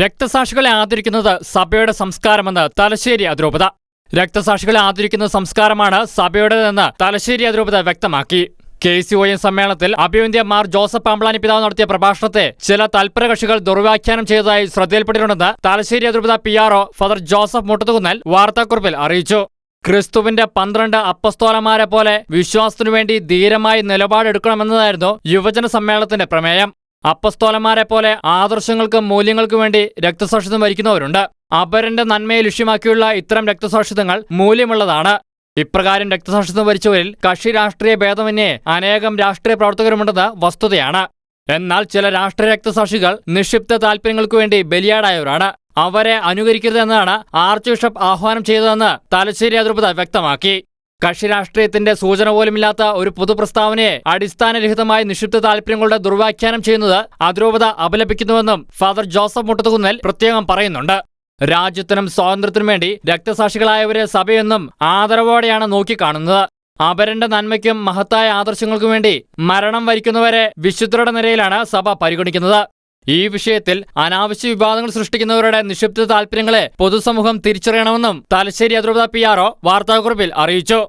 രക്തസാക്ഷികളെ ആദരിക്കുന്നത് സഭയുടെ സംസ്കാരമെന്ന് തലശ്ശേരി അതിരൂപത. രക്തസാക്ഷികളെ ആദരിക്കുന്ന സംസ്കാരമാണ് സഭയുടേതെന്ന് തലശ്ശേരി അതിരൂപത വ്യക്തമാക്കി. കെ സി ഒ എം സമ്മേളനത്തിൽ അഭിവന്ധ്യ മാർ ജോസഫ് പാമ്പളാനി പിതാവ് നടത്തിയ പ്രഭാഷണത്തെ ചില തൽപരകക്ഷികൾ ദുർവ്യാഖ്യാനം ചെയ്തതായി ശ്രദ്ധയിൽപ്പെട്ടിട്ടുണ്ടെന്ന് തലശ്ശേരി അതിരൂപത P R O father Joseph Muttathukunnel വാർത്താക്കുറിപ്പിൽ അറിയിച്ചു. ക്രിസ്തുവിന്റെ പന്ത്രണ്ട് അപ്പസ്തോലന്മാരെ പോലെ വിശ്വാസത്തിനു വേണ്ടി ധീരമായി നിലപാടെടുക്കണമെന്നതായിരുന്നു യുവജന സമ്മേളനത്തിന്റെ പ്രമേയം. അപ്പസ്തോലന്മാരെ പോലെ ആദർശങ്ങൾക്കും മൂല്യങ്ങൾക്കും വേണ്ടി രക്തസാക്ഷിത്വം വരിക്കുന്നവരുണ്ട്. അപരന്റെ നന്മയെ ലക്ഷ്യമാക്കിയുള്ള ഇത്തരം രക്തസാക്ഷിത്വങ്ങൾ മൂല്യമുള്ളതാണ്. ഇപ്രകാരം രക്തസാക്ഷിത്വം വരിച്ചവരിൽ കക്ഷി രാഷ്ട്രീയ ഭേദമന്യേ അനേകം രാഷ്ട്രീയ പ്രവർത്തകരുമുണ്ടെന്ന് വസ്തുതയാണ്. എന്നാൽ ചില രാഷ്ട്രീയ രക്തസാക്ഷികൾ നിക്ഷിപ്ത താൽപര്യങ്ങൾക്കു വേണ്ടി ബലിയാടായവരാണ്. അവരെ അനുകരിക്കരുതെന്നാണ് ആർച്ച് ബിഷപ്പ് ആഹ്വാനം ചെയ്തതെന്ന് തലശ്ശേരി അതിരൂപത വ്യക്തമാക്കി. കക്ഷി രാഷ്ട്രീയത്തിന്റെ സൂചന പോലുമില്ലാത്ത ഒരു പൊതുപ്രസ്താവനയെ അടിസ്ഥാനരഹിതമായി നിക്ഷിപ്ത താല്പര്യങ്ങളുടെ ദുർവ്യാഖ്യാനം ചെയ്യുന്നത് അതിരൂപത അപലപിക്കുന്നുവെന്നും ഫാദർ ജോസഫ് മുട്ടത്തുകുന്നൽ പ്രത്യേകം പറയുന്നുണ്ട്. രാജ്യത്തിനും സ്വാതന്ത്ര്യത്തിനും വേണ്ടി രക്തസാക്ഷികളായവരെ സഭയെന്നും ആദരവോടെയാണ് നോക്കിക്കാണുന്നത്. അപരന്റെ നന്മയ്ക്കും മഹത്തായ ആദർശങ്ങൾക്കും വേണ്ടി മരണം വരിക്കുന്നവരെ വിശുദ്ധരുടെ നിലയിലാണ് സഭ പരിഗണിക്കുന്നത്. ഈ വിഷയത്തിൽ അനാവശ്യ വിവാദങ്ങൾ സൃഷ്ടിക്കുന്നവരുടെ നിക്ഷിപ്ത താൽപര്യങ്ങളെ പൊതുസമൂഹം തിരിച്ചറിയണമെന്നും തലശ്ശേരി അതിരൂപത പി ആർഒ വാർത്താക്കുറിപ്പിൽ അറിയിച്ചു.